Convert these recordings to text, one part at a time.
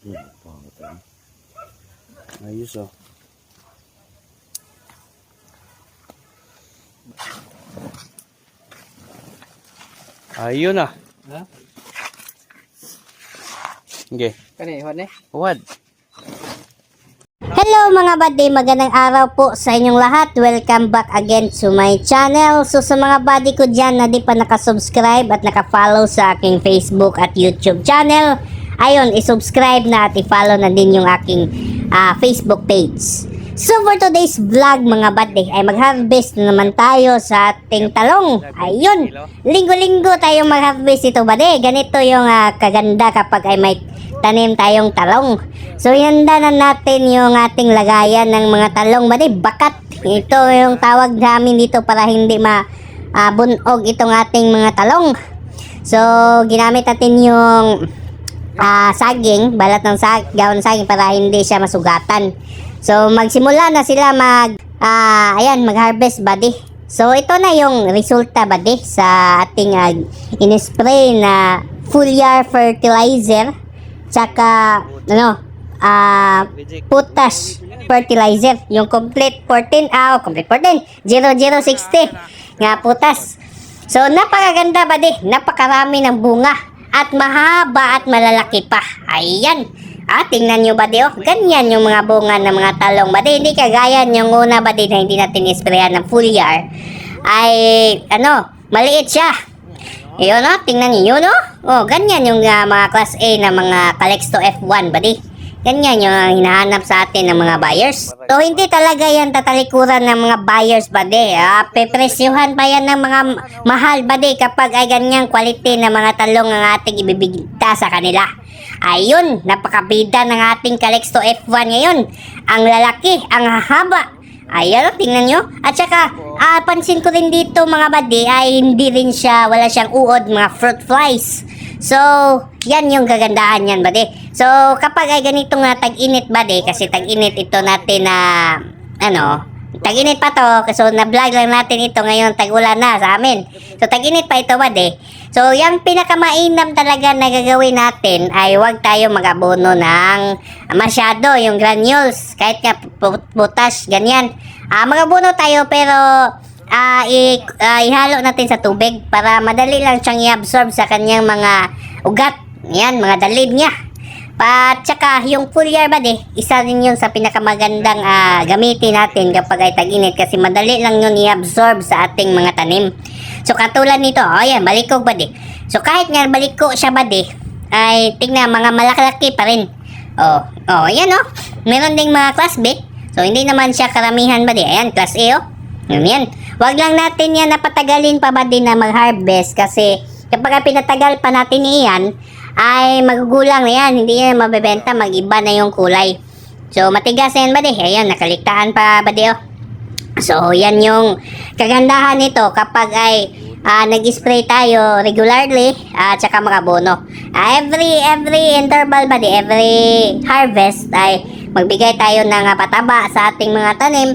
Yun, ah. Ayos oh. Ayun ah. Ha? Okay. Kani, hon eh. What? Hello mga buddy, magandang araw po sa inyong lahat. Welcome back again to my channel. So sa mga buddy ko dyan na di pa nakasubscribe at nakafollow sa aking Facebook at YouTube channel, ayun, isubscribe na at i-follow na din yung aking ah, Facebook page. So for today's vlog mga buddy, ay mag-harvest na naman tayo sa ating talong. Ayun, linggo-linggo tayong mag-harvest ito buddy. Ganito yung ah, kaganda kapag ay may tanim tayong talong. So, ihanda na natin yung ating lagayan ng mga talong. Bali, bakat. Ito yung tawag namin dito para hindi mabunog itong ating mga talong. So, ginamit natin yung ah, saging, balat ng sag, gawon ng saging para hindi siya masugatan. So, magsimula na sila mag, ah, ayan, mag-harvest, buddy. So, ito na yung resulta, buddy, sa ating uh, in-spray na foliar fertilizer tsaka ano ah potash fertilizer yung complete 14 ah oh, complete 14 0060 nga potas so napakaganda ba di napakarami ng bunga at mahaba at malalaki pa ayan Ah, tingnan nyo ba di oh? Ganyan yung mga bunga ng mga talong ba di? Hindi kagaya yung una ba di na hindi natin isprayan ng foliar. Ay, ano, maliit siya. Yun o, tingnan niyo yun o. Oh, ganyan yung ah, mga class A na mga Calexto F1, buddy. Ganyan yung ah, hinahanap sa atin ng mga buyers. So, hindi talaga yan tatalikuran ng mga buyers, buddy. Ah, pepresyuhan pa yan ng mga mahal, buddy, kapag ay ganyang quality na mga talong ang ating ibibigta sa kanila. Ayun, napakabida ng ating Calexto F1 ngayon. Ang lalaki, ang haba, Ayan, tingnan nyo. At saka, ah, pansin ko rin dito mga buddy, ay hindi rin siya, wala siyang uod, mga fruit flies. So, yan yung gagandahan yan, buddy. So, kapag ay ganitong nga tag-init, buddy, kasi tag-init ito natin na, ano, tag-init pa to, so na-vlog lang natin ito ngayon, tag-ulan na sa amin. So, tag-init pa ito, buddy. So, yung pinakamainam talaga na gagawin natin ay huwag tayo mag-abono ng masyado, yung granules, kahit nga pu- potash, ganyan. Ah, mag-abono tayo pero ah, i- ah, ihalo natin sa tubig para madali lang siyang i-absorb sa kanyang mga ugat. Yan, mga dalid niya. At saka yung foliar ba di, isa rin yun sa pinakamagandang ah, gamitin natin kapag ay tag-init kasi madali lang yun i-absorb sa ating mga tanim. So katulad nito, oh yan, balikog ba di. So kahit nga baliko siya ba di, ay tingnan mga malakalaki pa rin. Oh, oh, yan oh. Meron ding mga class B. So hindi naman siya karamihan ba di. Ayan, class A oh. Yan yan. Huwag lang natin yan napatagalin pa ba din na mag-harvest kasi kapag pinatagal pa natin iyan, ay magugulang na yan. Hindi yan mabebenta, mag-iba na yung kulay. So, matigas na yan ba di? Ayan, nakaliktaan pa ba di oh. So, yan yung kagandahan nito kapag ay ah, nag-spray tayo regularly at saka mga bono. Ah, every every interval ba di, every harvest ay magbigay tayo ng ah, pataba sa ating mga tanim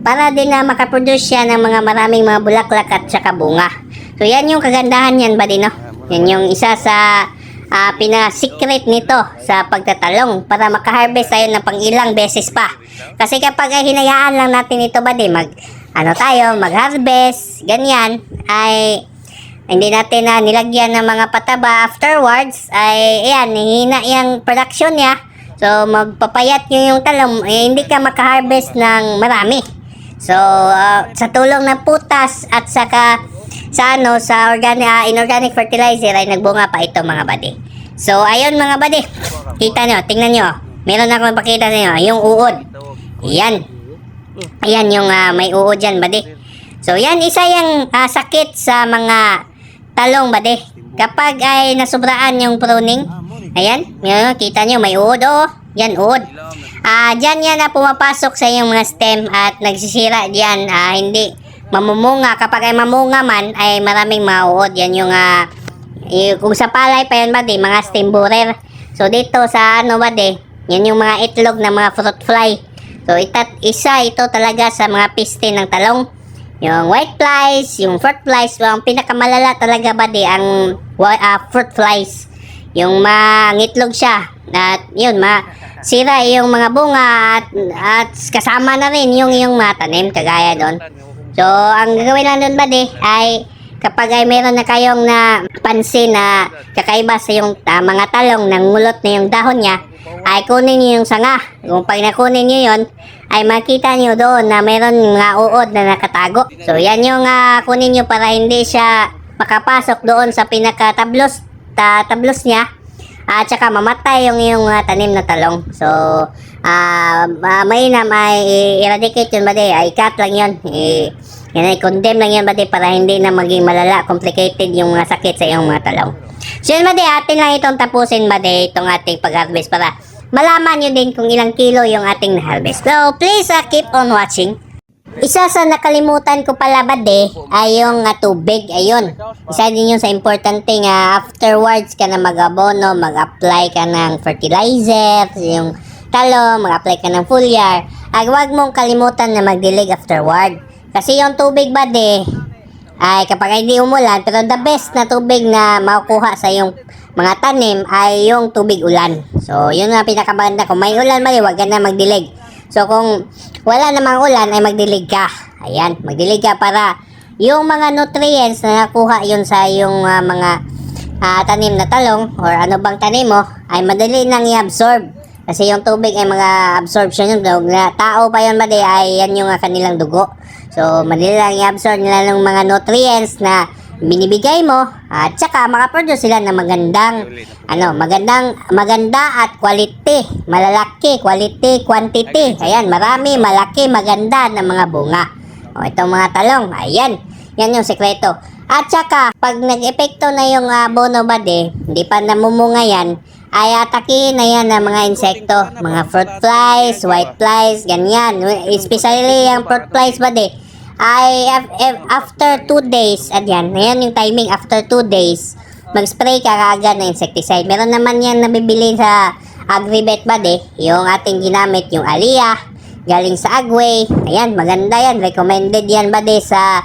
para din na makaproduce siya ng mga maraming mga bulaklak at saka bunga. So, yan yung kagandahan yan ba di, no? Yan yung isa sa ah pina-secret nito sa pagtatalong para makaharvest tayo ng pang ilang beses pa. Kasi kapag ay hinayaan lang natin ito ba di mag ano tayo, mag-harvest, ganyan, ay hindi natin na nilagyan ng mga pataba afterwards, ay ayan, hihina yung production niya. So, magpapayat yung yung talong, eh, hindi ka makaharvest ng marami. So, ah, sa tulong ng putas at saka sa ano, sa organic, ah, inorganic fertilizer ay nagbunga pa ito mga buddy. So, ayun mga buddy. Kita nyo, tingnan nyo. Meron akong pakita sa inyo, yung uod. Yan. Ayan yung ah, may uod dyan, buddy. So, yan, isa yung ah, sakit sa mga talong, buddy. Kapag ay nasubraan yung pruning, ayan, yun, kita nyo, may uod, oh. Yan, uod. Ah, diyan yan na pumapasok sa iyong mga stem at nagsisira diyan, ah, hindi mamumunga. Kapag ay mamunga man, ay maraming mauod. Yan yung, ah, y- kung sa palay pa yan ba di, mga stem borer. So, dito sa ano ba di, yan yung mga itlog ng mga fruit fly. So, itat, isa ito talaga sa mga piste ng talong. Yung white flies, yung fruit flies, ang pinakamalala talaga ba di, ang ah, fruit flies. yung mangitlog siya. At yun, ma sira yung mga bunga at, at kasama na rin yung yung mga tanim kagaya doon. So, ang gagawin lang doon di ay kapag ay meron na kayong na pansin na kakaiba sa yung ah, mga talong nang mulot na yung dahon niya, ay kunin niyo yung sanga. Kung pag nakunin niyo yon ay makita niyo doon na meron mga uod na nakatago. So, yan yung ah, kunin niyo para hindi siya makapasok doon sa pinakatablos ta, tablos niya at saka mamatay yung yung ah, tanim na talong. So, ah uh, mainam ay i-eradicate yun ba di? Ay cut lang yun. I, yan ay condemn lang yan ba di? Para hindi na maging malala, complicated yung mga sakit sa iyong mga talong. So yun ba di? Atin lang itong tapusin ba di? Itong ating pag-harvest para malaman nyo din kung ilang kilo yung ating na-harvest. So, please uh, keep on watching. Isa sa nakalimutan ko pala ba de ay yung uh, tubig. Ayun. Isa din yun sa importante nga afterwards ka na mag-abono, mag-apply ka ng fertilizer, yung talo, mag-apply ka ng foliar. Ay huwag mong kalimutan na mag-dilig afterward. Kasi yung tubig ba de ay kapag hindi umulan, pero the best na tubig na makukuha sa yung mga tanim ay yung tubig ulan. So, yun ang pinakamaganda. Kung may ulan mali, huwag ka na magdilig. So, kung wala namang ulan, ay magdilig ka. Ayan, magdilig ka para yung mga nutrients na nakuha yun sa yung ah, mga ah, tanim na talong or ano bang tanim mo, ay madali nang i-absorb. Kasi yung tubig ay mga absorption yung dog na tao pa yun ba di ay yan yung kanilang dugo. So, madali lang i-absorb nila ng mga nutrients na binibigay mo at saka makaproduce sila ng magandang ano, magandang maganda at quality, malalaki, quality, quantity. Ayan, marami, malaki, maganda na mga bunga. O itong mga talong, ayan. Yan yung sekreto. At saka, pag nag-epekto na yung uh, bono bade, hindi pa namumunga yan, ay atakihin na yan ng mga insekto, mga fruit flies, white flies, ganyan. Especially yung fruit flies bade, ay af- af- after 2 days, ayan, ayan yung timing, after 2 days, mag-spray ka kaagad ng insecticide. Meron naman yan nabibili sa Agribet bade, yung ating ginamit, yung Alia, galing sa Agway. Ayan, maganda yan, recommended yan bade sa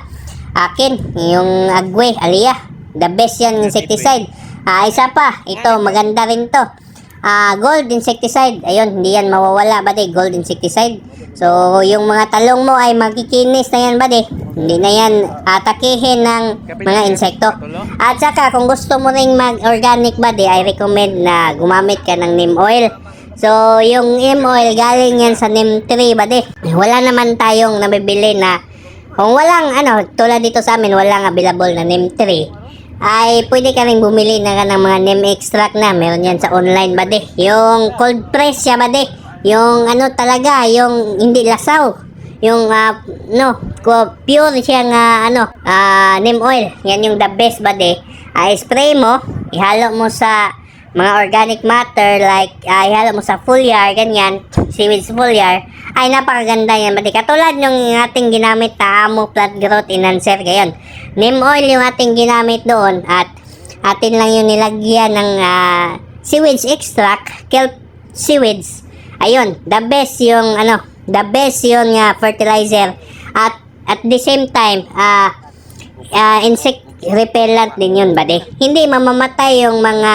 akin, yung Agway, Alia. The best yan insecticide. Ah, isa pa, ito, maganda rin to. Ah, gold insecticide. Ayun, hindi yan mawawala, bade, gold insecticide. So, yung mga talong mo ay magkikinis na yan, bade. Hindi na yan atakihin ng mga insekto. At saka, kung gusto mo ring mag-organic, bade, I recommend na gumamit ka ng neem oil. So, yung neem oil, galing yan sa neem tree, bade. Wala naman tayong nabibili na kung walang, ano, tulad dito sa amin, walang available na neem tree ay pwede ka rin bumili na ng mga neem extract na. Meron yan sa online ba de? Yung cold press siya ba de? Yung ano talaga, yung hindi lasaw. Yung ah, no, pure siya nga ano, ah, neem oil. Yan yung the best ba de? Ay spray mo, ihalo mo sa mga organic matter like ah, ihalo mo sa foliar, ganyan, seaweed foliar, ay napakaganda yan. Badi katulad yung ating ginamit na Amo Plant Growth Enhancer, gayon. Neem oil yung ating ginamit doon at atin lang yung nilagyan ng ah, seaweeds extract, kelp seaweeds. Ayun, the best yung ano, the best yung ah, fertilizer at at the same time, ah ah, insect repellent din yun, bade. Hindi mamamatay yung mga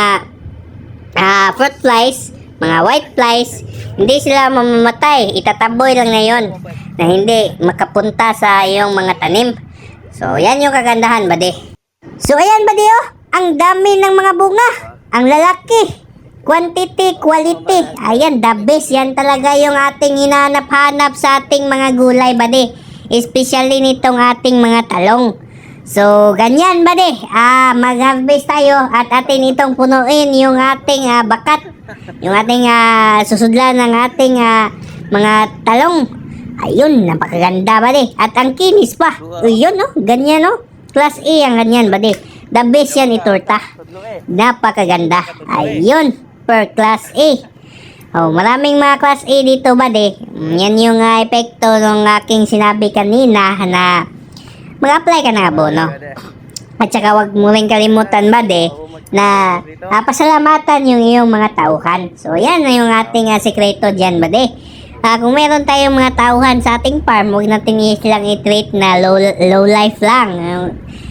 ah, fruit flies, mga white flies, hindi sila mamamatay. Itataboy lang na yon na hindi makapunta sa iyong mga tanim. So, yan yung kagandahan, bade. So, ayan, bade, oh. Ang dami ng mga bunga. Ang lalaki. Quantity, quality. Ayan, the best. Yan talaga yung ating hinanap-hanap sa ating mga gulay, bade. Especially nitong ating mga talong. So, ganyan ba de? Ah, mag-harvest tayo at atin itong punuin yung ating ah, bakat. Yung ating ah, susudlan ng ating ah, mga talong. Ayun, napakaganda ba de? At ang kinis pa. Ayun, no? Ganyan, no? Class A ang ganyan ba de? The best yan itorta. Napakaganda. Ayun, per class A. Oh, maraming mga class A dito ba de? Yan yung ah, epekto ng aking sinabi kanina na mag-apply ka ng abono. At saka wag mo rin kalimutan ba de na ah, pasalamatan yung iyong mga tauhan. So yan na yung ating ah, sekreto dyan ba. Ah, kung meron tayong mga tauhan sa ating farm, huwag natin silang i-treat na low, low life lang.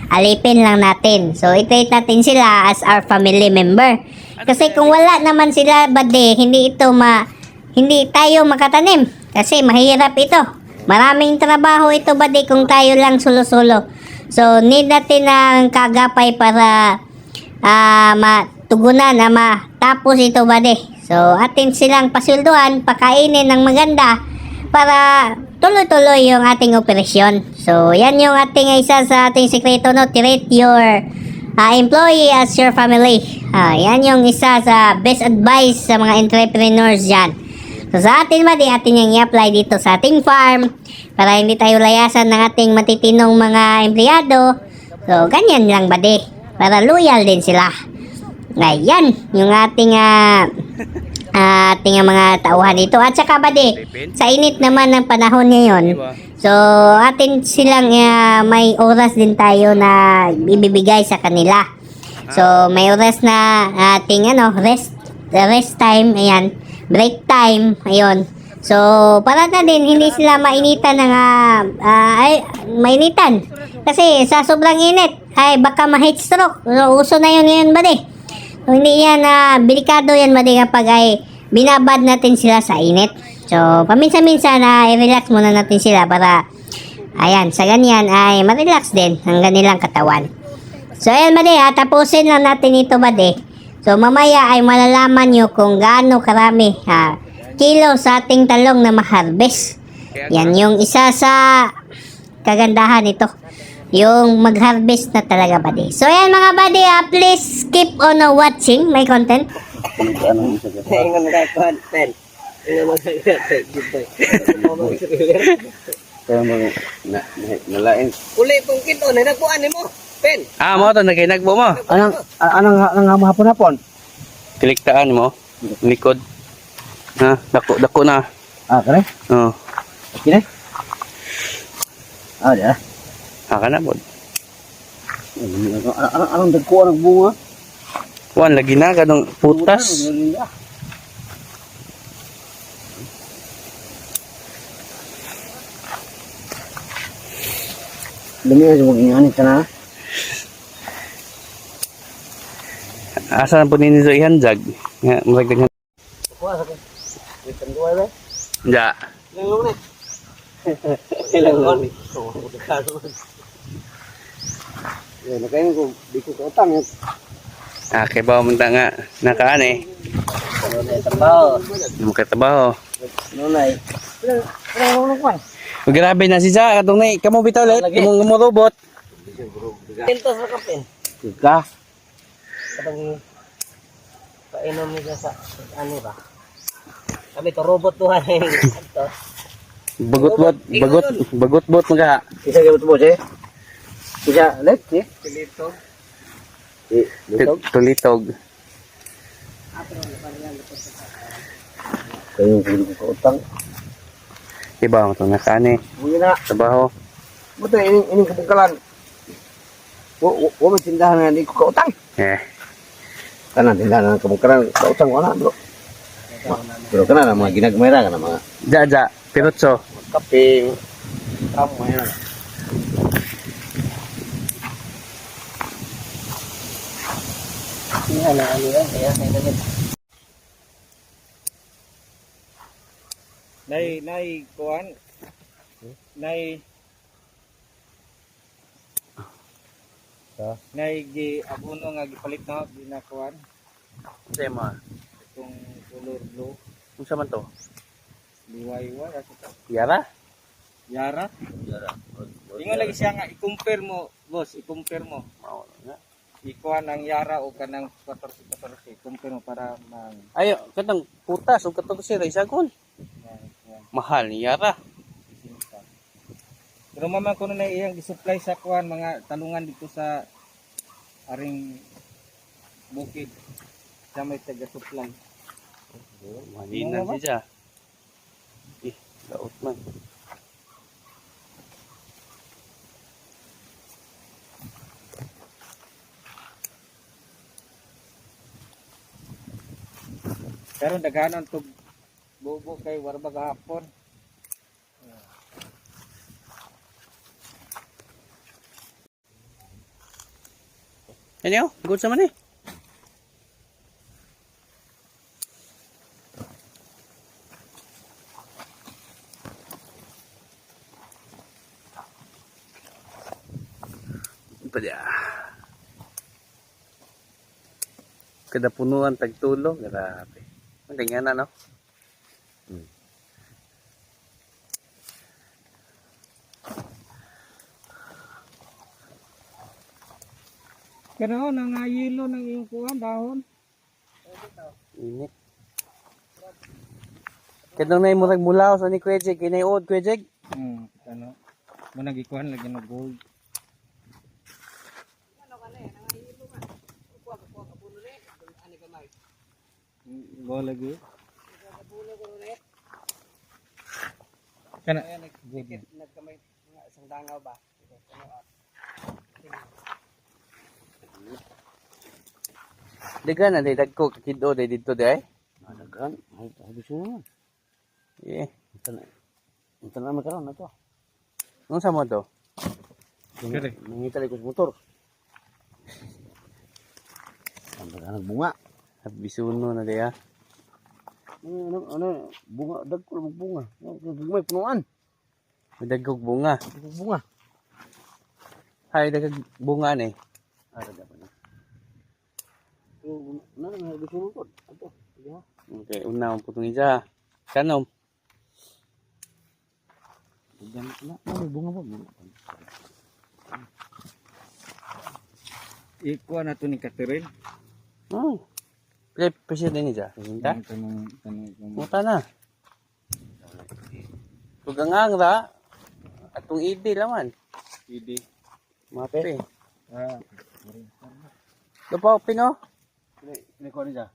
alipin lang natin. So, i-treat natin sila as our family member. Kasi kung wala naman sila, bade, hindi ito ma... Hindi tayo makatanim. Kasi mahirap ito. Maraming trabaho ito, bade, kung tayo lang solo-solo. So, need natin ng kagapay para ah matugunan na matapos ito bade. So, atin silang pasilduhan, pakainin ng maganda para tuloy-tuloy yung ating operasyon. So, yan yung ating isa sa ating sekreto, no? Treat your ah, employee as your family. Ah, yan yung isa sa best advice sa mga entrepreneurs dyan. So, sa atin ba, di atin yung i-apply dito sa ating farm para hindi tayo layasan ng ating matitinong mga empleyado. So, ganyan lang ba, di? Para loyal din sila. Ayan, yung ating ah, ah, ating mga tauhan dito. At saka ba, di? Sa init naman ng panahon ngayon, so atin silang ah, may oras din tayo na ibibigay sa kanila. So, may oras na ating ano, rest rest time, ayan, break time, ayun. So, para na din, hindi sila mainitan ng, ah, ah, ay, mainitan. Kasi sa sobrang init, ay baka ma-heat stroke. So, uso na yun ngayon ba So, hindi yan, ah, delikado yan ba kapag ay binabad natin sila sa init. So, paminsan-minsan na i-relax muna natin sila para, ayan, sa ganyan ay ma-relax din ang kanilang katawan. So, ayan, Bade, ha, tapusin lang natin ito, Bade. So, mamaya ay malalaman nyo kung gaano karami ha, kilo sa ating talong na ma-harvest. Yan yung isa sa kagandahan ito. Yung mag-harvest na talaga, Bade. So, ayan mga Bade, ha, please keep on uh, watching my content. Ano ka? Ingon na na, na, nalain. Uli kung kito, nagkuhan ni mo. Pen. Ah, mo to naginagbo mo. Anong, anong, anong hapon-hapon? Tiliktaan mo. Likod. Ha, dako dako na. Ah, kare? Oh, Kine? Ah, ya. Haka na bod. Anong, anong, dagko ang bunga? Wan lagi na kadong putas. Dami na sa maging anit ka na. Asa na po ninyo sa ihanjag? Nga, magdagdag Kuha sa kin. Wait, ang duwa ba? Ja. Ilang lunes? Ilang lunes? Oo, kano. Eh, nakain ko, di ko kautang. eh. Ah, kay ba mo nga nakaan eh. Ano trabaho? Makatabaho. Nunay. Oh, grabe na si Ja, kadong nay kamo bitaw Lagi. kamo mo robot. Tintos na kapin. Ka? Kadang painom niya sa ano ba? Kami to robot tuhan eh. Ito. Bagot bot, bagot, bagot bot mga. Isa mo eh? Isa, let, eh? Pilito. Eh, litog. Tulitog. Kayo yung ko kautang. Iba mo to nakaan eh. Muli na. Trabaho. Buto, ining, ining kabungkalan. Wa mo tindahan nga, di ko kautang. Eh, Kanan, tindahan ng kabungkalan. Kautang ko na, bro. Pero kana na mga ginagmayra ka na mga ja ja, pirutso. yan. Yan na ano yan. Kaya may damit. Nay, nay, kuhan. Nay. Ha? Nay, gi abono nga gipalit na di na kuhan. Tema. Itong color blue. Unsa man to? Liway-way. Kasi ito. Yara? Yara. Ingon lagi siya nga, i-compare mo, boss, i-compare mo. Mao nga. Ikuha ng Yara o kanang 14-14. I-compare mo para mang... Ayo, katang putas o katong sira isagon. Mahal ni Yara. Pero maman ko na iyang gisupply sa kuan mga talungan dito sa aring bukid. Sa may taga-supply. Mahinan siya. Eh, laot man. Pero daghanon to bubo kay warba gahapon. Ano? Good sa man eh. Pa dia. Kada punuan tagtulo, grabe. Ganyan na, no? Kaya nang yelo ng iyong kuhan, dahon. Init. Kadang na imurag mulaw sa ni Kwejeg, kinayod Kwejeg. Hmm, ano. Manang ikuhan lagi ng gold. Go lagi. Kana. Nagkamay isang dangaw ba? Dagan na day dagko kido day dito day. Adagan, ay, ay, gusto mo. Eh, Ito na, ito na magkaroon na to. nung sa mo to? Kere. Nangitali ko sa motor. Ang bunga. At bisuno na day ah. Ano, ano, ano, bunga, dagko lang bunga. Gagmay punuan. May dagkog bunga. Bunga. Hay dagkog bunga ni. Ah, daga pa na. So, ano gusto mo po. Ito, ha. Okay, una ang putong isa. Kanom. Dagan na, ano, bunga. Bunga. Ikuha na to ni Catherine. Oh. Ang tanong, tanong, tanong. Muta na. Tugangang ra. Atong idi laman. Hindi. Mape. Ah, Lupa pino. Ini ko niya.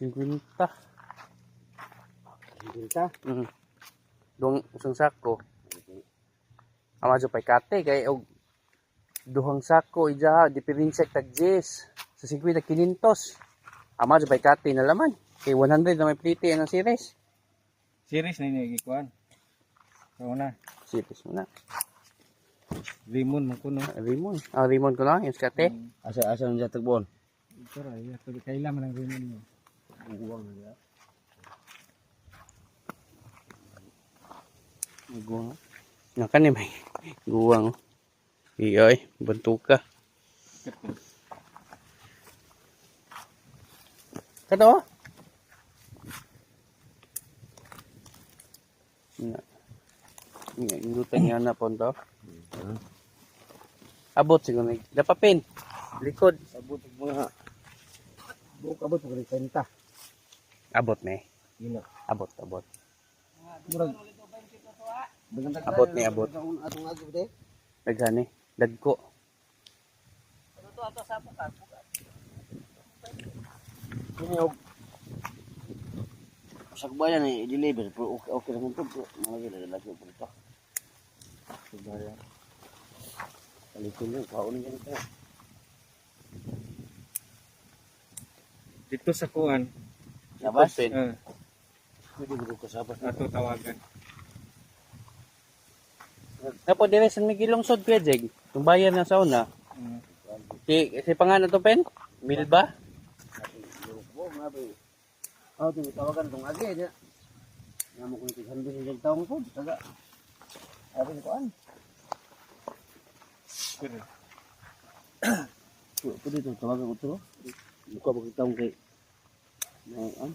50. Kita. Mm. Duang isang sako. Ama jo pay kate kay og duhang sako ija diferensya tag 10 sa 50 500. Ama jo pay kate na laman. Kay 100 na may plite ang series. series na ini ikuhan. So na, Series mo na. limon mo kuno. Rimon. Ah, Rimon ko lang yung skate. Asa asa niya tagbon. Ito ra, ya, tabi kailan man ang limon mo. Buwang niya. Guwang. Naka ni may guwang. Iyoy, bantu ka. Kato? Na. Nga, indutan niya na po to. Abot siguro. Dapapin. Likod. Abot mga Buok abot pag kanta. Abot na eh. Gina. Abot, abot. Murag. Abot ni abot. Daghan eh. Dagko. Kini og Sakbayan ni deliver pero okay, okay naman to. Mga gila lagi po ito. Sakbayan. Kalikon yun, kaunin ka nito. Dito sa kuan, Sabas? Pen. uh, Pwede mo ko sabas na. ato tawagan. Napo dire sa Migilong Sod kuya Jeg. Tung bayan na sa una. Mm. Si si pangalan to pen? Milba? Oh, mga ba. Oh, tinatawagan itong agi. Niya. Nga mo kung itighan din yung taong po. Taga. Sabi ko, an. Pero, Pwede itong tawagan ko ito. Mukha ba kitang kay. Na, an.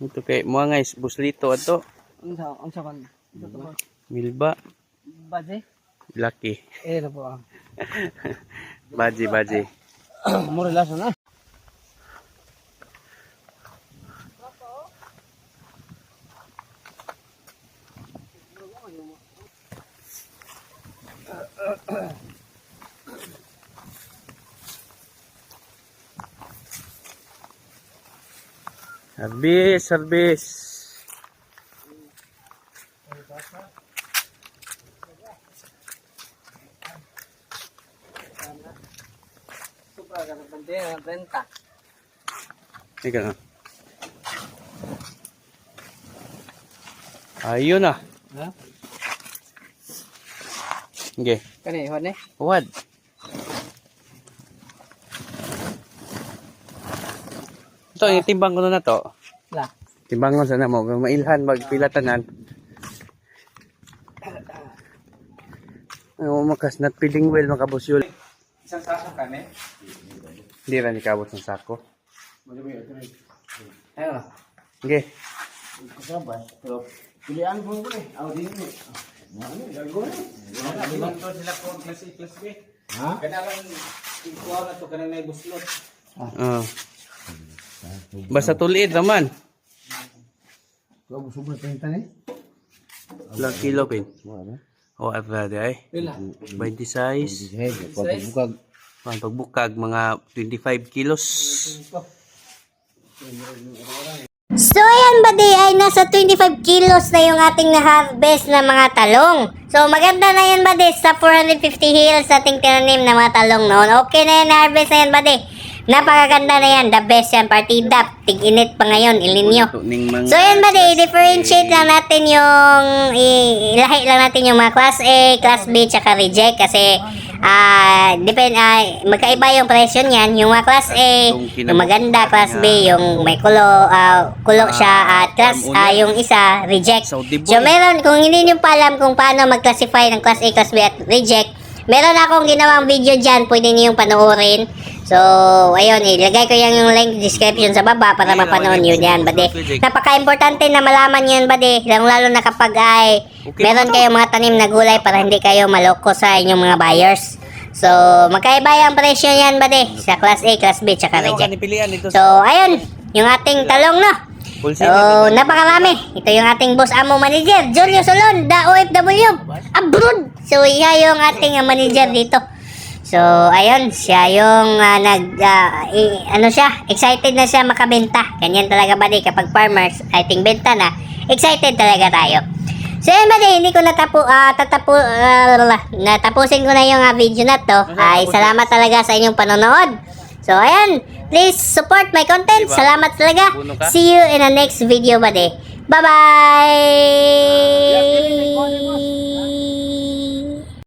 Ito kay mga guys, buslito ato. Ang sa, ang sa kan. Milba, Baje? lucky. Eh, na po ah. Baji, baji. Mura laso na. Service, service. Renta. Ika na. Ayun na. Ha? Okay. Kani, hon eh. What? Ito, yung timbang ko na to. La. Timbang ko sana mo. Kung mailhan, magpilatanan. Ano makas not feeling well makabusyol. Isang sako kani. Hindi ra ni kabot ng sako. Ayo. Okay. Kasabay. So, pilihan po ko eh. Ako din eh. Ano, gagawin. Limang to sila ko class A, class B. Ha? Kana lang ikuha na to kana may buslot. Ah. Basta tuliid naman. Busog na tinta ni? Ilang kilo pin? Wala. O at radi ay. Pila. 20 size. Hey, pagbukas. Ang pagbukag mga 25 kilos. So ayan buddy, ay nasa 25 kilos na yung ating na-harvest na mga talong. So maganda na yan buddy, sa 450 hills ating tinanim na mga talong noon. Okay na yan, na-harvest na yan buddy. Napakaganda na yan, the best yan, partida. Tig-init pa ngayon, ilinyo. So yan ba, i-differentiate lang natin yung, ilahi lang natin yung mga class A, class B, tsaka reject. Kasi ah depend, ah, magkaiba yung presyo niyan. Yung mga class A, yung maganda, class B, yung may kulo, ah, kulo siya, at class A, yung isa, reject. So meron, kung hindi nyo pa alam kung paano mag-classify ng class A, class B at reject, meron akong ginawang video dyan, pwede niyo yung panoorin. So, ayun, ilagay ko yan yung link description sa baba para mapanood nyo yan, bade. Napaka-importante na malaman nyo yan, bade. Lalo, lalo na kapag ay Okay meron kayong mga tanim na gulay para hindi kayo maloko sa inyong mga buyers. So, magkaiba yung presyo yan, bade. Sa class A, class B, tsaka ka reject. So, ayun, yung ating talong, no? So, season. napakarami. Ito yung ating boss amo manager, Julio Solon, the OFW, abroad. So, iya yung ating uh, manager dito. So, ayun, siya yung ah, nag, ah, i- ano siya, excited na siya makabenta. Ganyan talaga ba kapag farmers, I think benta na, excited talaga tayo. So, yun ba hindi ko natapu, ah, tatapu, ah, natapusin ko na yung ah, video na to. Ay, salamat talaga sa inyong panonood. So, ayan, please support my content. Diba? Salamat talaga. See you in the next video, buddy. Bye-bye!